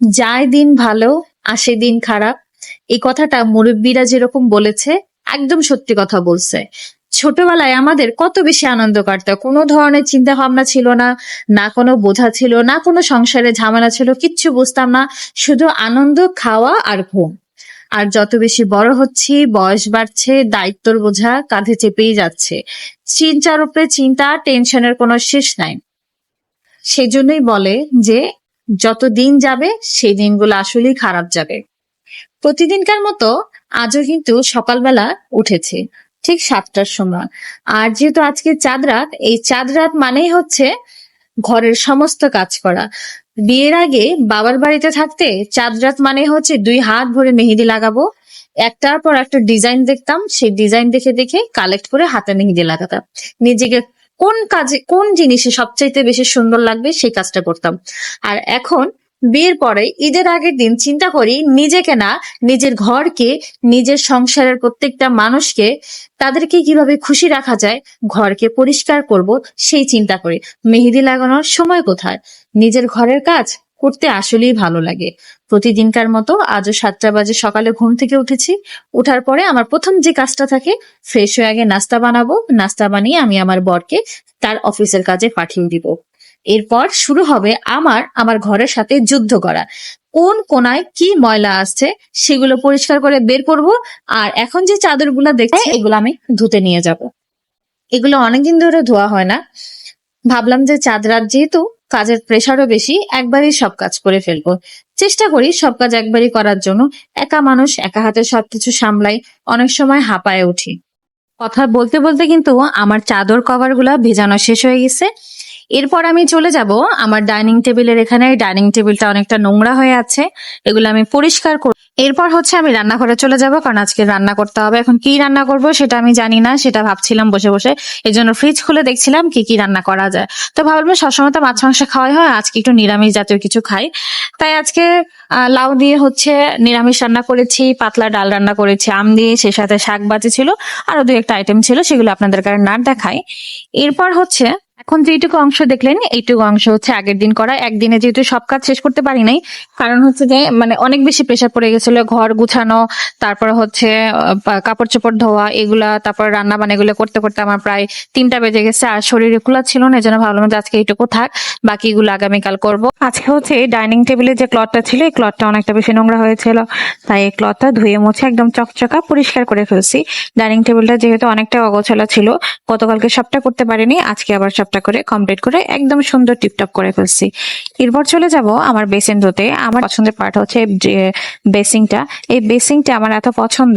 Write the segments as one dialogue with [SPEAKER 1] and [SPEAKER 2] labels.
[SPEAKER 1] যায় দিন ভালো, আসে দিন খারাপ। এই কথাটা মুরব্বীরা যেরকম বলেছে, একদম সত্যি কথা বলছে। ছোটবেলায় আমাদের কত বেশি আনন্দ কাটতো। কোনো ধরনের চিন্তা ভাবনা ছিল না না কোনো বোঝা ছিল, না কোনো সংসারে ঝামেলা ছিল, কিচ্ছু বুঝতাম না, শুধু আনন্দ, খাওয়া আর ঘুম। আর যত বেশি বড় হচ্ছি, বয়স বাড়ছে, দায়িত্বর বোঝা কাঁধে চেপেই যাচ্ছে। চিন্তার উপরে চিন্তা, টেনশনের কোনো শেষ নাই। সেজন্যই বলে যে যত দিন যাবে, সেই দিনগুলো আসলেই খারাপ যাবে। প্রতিদিনকার মতো আজও কিন্তু সকালবেলা উঠেছে, ঠিক সাতটার সময়। আর যেহেতু আজকে চাঁদ রাত, এই চাঁদ রাত মানেই হচ্ছে ঘরের সমস্ত কাজ করা। বিয়ের আগে বাবার বাড়িতে থাকতে চাঁদ রাত মানে হচ্ছে দুই হাত ভরে মেহেদি লাগাবো। একটার পর একটা ডিজাইন দেখতাম, সেই ডিজাইন দেখে দেখে কালেক্ট করে হাতে মেহেদি লাগাতাম। নিজেকে কোন কাজে, কোন জিনিসে সবচাইতে বেশি সুন্দর লাগবে সেই কাজটা করতাম। আর এখন বিয়ের পরে ঈদের আগের দিন চিন্তা করি নিজেকে না, নিজের ঘরকে, নিজের সংসারের প্রত্যেকটা মানুষকে তাদেরকে কীভাবে খুশি রাখা যায়, ঘরকে পরিষ্কার করব সেই চিন্তা করি। মেহেদি লাগানোর সময় কোথায়? নিজের ঘরের কাজ? করতে আসলেই ভালো লাগে। প্রতিদিনকার মতো আজও সাতটা বাজে সকালে ঘুম থেকে উঠেছি। উঠার পরে আমার প্রথম যে কাজটা থাকে ফ্রেশ হয়ে আগে নাস্তা বানাবো। নাস্তা বানিয়ে আমি আমার বরকে তার অফিসের কাজে পাঠিয়ে দিব। এরপর শুরু হবে আমার আমার ঘরের সাথে যুদ্ধ করা। কোন কোনায় কি ময়লা আসছে সেগুলো পরিষ্কার করে বের করব। আর এখন যে চাদরগুলো দেখছি এগুলো আমি ধুতে নিয়ে যাব। এগুলো অনেকদিন ধরে ধোয়া হয় না। ভাবলাম যে চাঁদ রাত যেহেতু কাজের প্রেশারও বেশি, একবারই সব কাজ করে ফেলব। চেষ্টা করি সব কাজ একবারই করার জন্য। একা মানুষ, একা হাতে সবকিছু সামলাই, অনেক সময় হাঁপায়ে উঠি। কথা বলতে বলতে কিন্তু আমার চাদর কভারগুলা ভেজানো শেষ হয়ে গেছে। এরপর আমি চলে যাব আমার ডাইনিং টেবিলের এখানে। ডাইনিং টেবিলটা অনেকটা নোংরা হয়ে আছে, এগুলো আমি পরিষ্কার করব এরপর হচ্ছে আমি রান্নাঘরে চলে যাব, কারণ আজকে রান্না করতে হবে। এখন কি রান্না করব সেটা আমি জানি না, সেটা ভাবছিলাম বসে বসে। এই জন্য ফ্রিজ খুলে দেখছিলাম কি কি রান্না করা যায়। তো ভাবলাম সবসময় তো মাছ মাংস খাওয়াই হয়, আজকে একটু নিরামিষ জাতীয় কিছু খাই। তাই আজকে লাউ দিয়ে হচ্ছে নিরামিষ রান্না করেছি, পাতলা ডাল রান্না করেছি, আম দিয়ে সে সাথে শাক বাজি ছিল, আরও দু একটা আইটেম ছিল, সেগুলো আপনাদের কাছে না দেখাই। এরপর হচ্ছে এখন যেটুকু অংশ দেখলেন, এইটুকু অংশ হচ্ছে আগের দিন করা। একদিনে যেহেতু সব কাজ শেষ করতে পারি নাই, কারণ হচ্ছে যে মানে অনেক বেশি প্রেশার পড়ে গেছিল ঘর গুছানো, তারপর হচ্ছে কাপড় চোপড় ধোয়া, এগুলা, তারপর রান্না বান্না এগুলো করতে করতে আমার প্রায় তিনটা বেজে গেছে, আর শরীর খোলা ছিল না এই জন্য ভাবলাম যে আজকে এইটুকু থাক, বাকিগুলো আগামীকাল করব। আজকে হচ্ছে এই ডাইনিং টেবিলে যে ক্লথটা ছিল, এই ক্লথটা অনেকটা বেশি নোংরা হয়েছিল। তাই এই ক্লথটা ধুয়ে মুছে একদম চকচকা পরিষ্কার করে ফেলছি। ডাইনিং টেবিলটা যেহেতু অনেকটা অগোছালা ছিল, গতকালকে সবটা করতে পারিনি, আজকে আবার সবটা করে কমপ্লিট করে একদম সুন্দর টিপটপ করে ফেলছি। এরপর চলে যাব আমার বেসিন ধুতে। আমার পছন্দের পার্ট হচ্ছে বেসিংটা এই বেসিংটা আমার এত পছন্দ,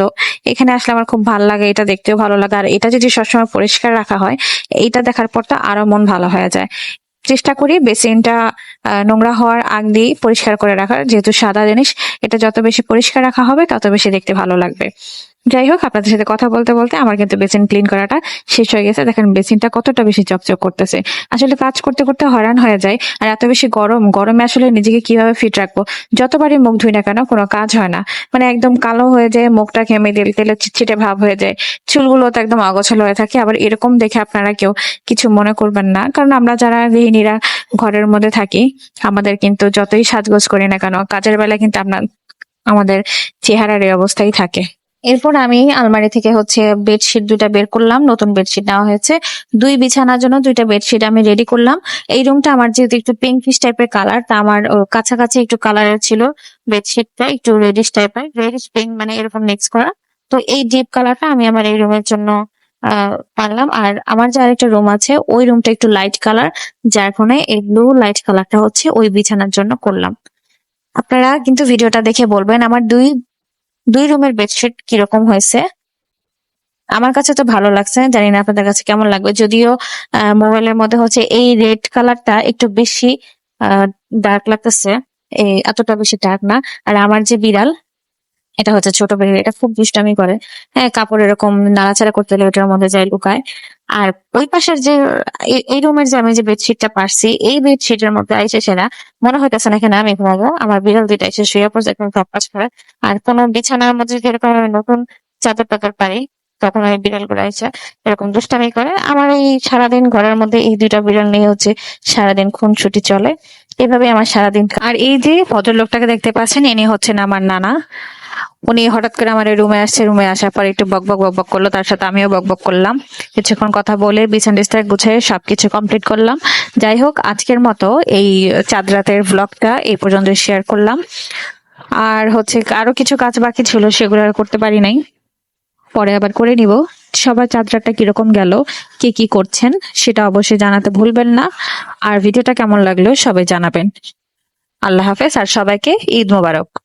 [SPEAKER 1] এখানে আসলে আমার খুব ভালো লাগে, এটা দেখতেও ভালো লাগে। আর এটা যদি সবসময় পরিষ্কার রাখা হয়, এইটা দেখার পর তো আরও মন ভালো হয়ে যায়। চেষ্টা করি বেসিনটা নোংরা হওয়ার আগ দিয়ে পরিষ্কার করে রাখার। যেহেতু সাদা জিনিস, এটা যত বেশি পরিষ্কার রাখা হবে, তত বেশি দেখতে ভালো লাগবে। যাই হোক আপনাদের সাথে কথা বলতে বলতে আমার কিন্তু বেসিন ক্লিন করাটা শেষ হয়ে গেছে। দেখেন, বেসিনটা কতটা বেশি চকচক করতেছে। আসলে কাজ করতে করতে হয়রান হয়ে যায় আর এত বেশি গরম, গরমে আসলে নিজেকে কীভাবে ফিট রাখব? যতবারই মুখ ধুই না কেন, কোনো কাজ হয় না। মানে একদম কালো হয়ে যায়, মুখটা ঘেমে দিল তেলে চিটচিটে ভাব হয়ে যায়। চুলগুলো তো একদম অগোছালো হয়ে থাকে। আবার এরকম দেখে আপনারা কেউ কিছু মনে করবেন না। কারণ আমরা যারা গৃহিণীরা ঘরের মধ্যে থাকি, আমাদের কিন্তু যতই সাজগোজ করি না কেন, কাজের বেলায় কিন্তু আপনার, আমাদের চেহারার এই অবস্থাই থাকে। এরপর আমি আলমারি থেকে হচ্ছে বেডশিট দুইটা বের করলাম, নতুন বেডশিট নেওয়া হয়েছে। দুই বিছানার জন্য দুইটা বেডশিট আমি রেডি করলাম। এই রুমটা আমার যেহেতু একটু পিঙ্কিশ টাইপের কালার তা আমার কাছাকাছি একটু কালারের ছিল বেডশিটটা, একটু রেডিশ টাইপের রেডিশ পিঙ্ক মানে এরকম মিক্স করা। তো এই ডিপ কালারটা আমি আমার এই রুমের জন্য পারলাম। আর আমার যে আরেকটা রুম আছে, ওই রুমটা একটু লাইট কালার যার ফোনে এই ব্লু লাইট কালারটা হচ্ছে ওই বিছানার জন্য করলাম। আপনারা কিন্তু ভিডিওটা দেখে বলবেন, আমার দুই দুই রুমের বেডশিট কীরকম হয়েছে? আমার কাছে তো ভালো লাগছে, জানি না আপনাদের কাছে কেমন লাগবে। যদিও মোবাইলের মধ্যে হচ্ছে এই রেড কালারটা একটু বেশি ডার্ক লাগতেছে। এই, এতটা বেশি ডার্ক না। আর আমার যে বিড়াল এটা হচ্ছে ছোট বিড়াল এটা খুব দুষ্টামি করে। হ্যাঁ কাপড় এরকম নাড়াচাড়া করতে গেলে ওটার মধ্যে যায় লুকায়। আর ওই পাশের যে, এই- রুমের যে আমি যে বেডশিটটা পারছি, এই বেডশিটের মধ্যে আইসে সেরা। মনে হইতেছে না এখানে আমি ঘুমাবো, আমার বিড়াল দুইটা এসে শুয়ে পড়ছে একদম টপকাজ করে আর কোনো বিছানার মধ্যে যদি এরকম আমি নতুন চাদর টাদর পারি, তখন ওই বিড়ালগুলো এসে এরকম দুষ্টামি করে। আমার এই সারাদিন ঘরের মধ্যে এই দুইটা বিড়াল নিয়ে হচ্ছে সারাদিন খুনসুটি চলে। এভাবে আমার সারাদিন আর এই যে ভদ্রলোকটাকে দেখতে পাচ্ছেন, ইনি হচ্ছেন আমার নানা। উনি হঠাৎ করে আমার রুমে আসছে রুমে আসার পর একটু বকবক বকবক করল, তার সাথে আমিও বকবক করলাম। কিছুক্ষণ কথা বলে বিছান টিছানা গুছিয়ে সবকিছু কমপ্লিট করলাম। যাই হোক, আজকের মতো এই চাঁদ রাতের ব্লগটা এই পর্যন্ত শেয়ার করলাম। আর হচ্ছে আরও কিছু কাজ বাকি ছিল, সেগুলো আর করতে পারি নাই। পরে আবার করে নিব। সবার চাঁদরাটা কীরকম গেল, কে কি করছেন, সেটা অবশ্যই জানাতে ভুলবেন না। আর ভিডিওটা কেমন লাগল, সবাই জানাবেন। আল্লাহ হাফেজ, আর সবাইকে ঈদ মোবারক।